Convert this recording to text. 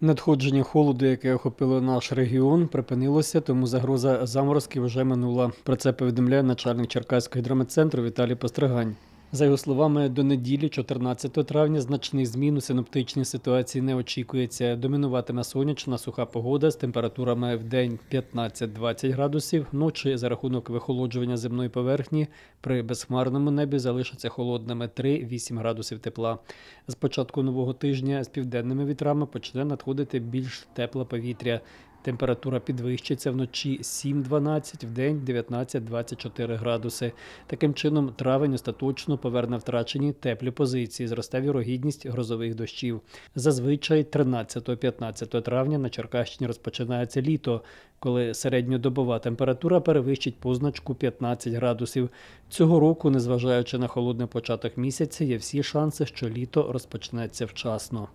Надходження холоду, яке охопило наш регіон, припинилося, тому загроза заморозки вже минула. Про це повідомляє начальник Черкаського гідрометцентру Віталій Постригань. За його словами, до неділі, 14 травня, значних змін у синоптичній ситуації не очікується. Домінуватиме сонячна суха погода з температурами в день 15-20 градусів. Ночі за рахунок вихолоджування земної поверхні при безхмарному небі залишаться холодними 3-8 градусів тепла. З початку нового тижня з південними вітрами почне надходити більш тепле повітря. Температура підвищиться вночі 7-12, вдень 19-24 градуси. Таким чином, травень остаточно поверне втрачені теплі позиції, зросте вірогідність грозових дощів. Зазвичай 13-15 травня на Черкащині розпочинається літо, коли середньодобова температура перевищить позначку 15 градусів. Цього року, незважаючи на холодний початок місяця, є всі шанси, що літо розпочнеться вчасно.